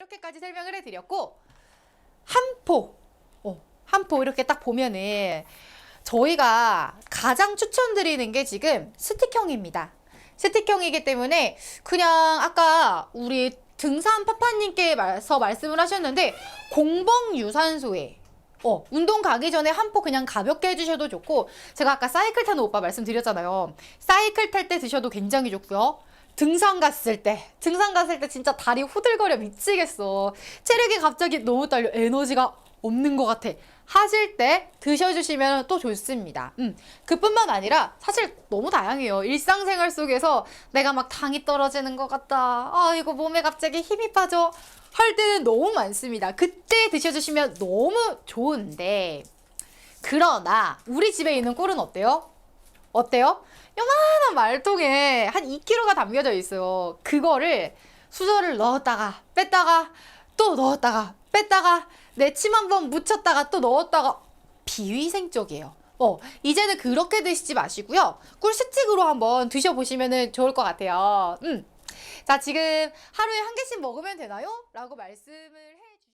이렇게까지 설명을 해드렸고 한포, 어, 한포 이렇게 딱 보면은 저희가 가장 추천드리는 게 지금 스틱형입니다. 스틱형이기 때문에 그냥 아까 우리 등산 파파님께서 말씀을 하셨는데 공복 유산소에 어, 운동 가기 전에 한 포 그냥 가볍게 해주셔도 좋고 제가 아까 사이클 타는 오빠 말씀드렸잖아요. 사이클 탈 때 드셔도 굉장히 좋고요. 등산 갔을 때, 등산 갔을 때 진짜 다리 후들거려 미치겠어. 체력이 갑자기 너무 딸려. 에너지가 없는 것 같아. 하실 때 드셔주시면 또 좋습니다. 음, 그뿐만 아니라 사실 너무 다양해요. 일상생활 속에서 내가 막 당이 떨어지는 것 같다. 아, 이거 몸에 갑자기 힘이 빠져. 할 때는 너무 많습니다. 그때 드셔주시면 너무 좋은데. 그러나, 우리 집에 있는 꿀은 어때요? 어때요? 요만한 말통에 한 2kg가 담겨져 있어요. 그거를 수저를 넣었다가 뺐다가 또 넣었다가 뺐다가 내 침 한 번 묻혔다가 또 넣었다가 비위생적이에요. 어, 이제는 그렇게 드시지 마시고요. 꿀 스틱으로 한번 드셔보시면 좋을 것 같아요. 음. 자, 지금 하루에 한 개씩 먹으면 되나요? 라고 말씀을 해.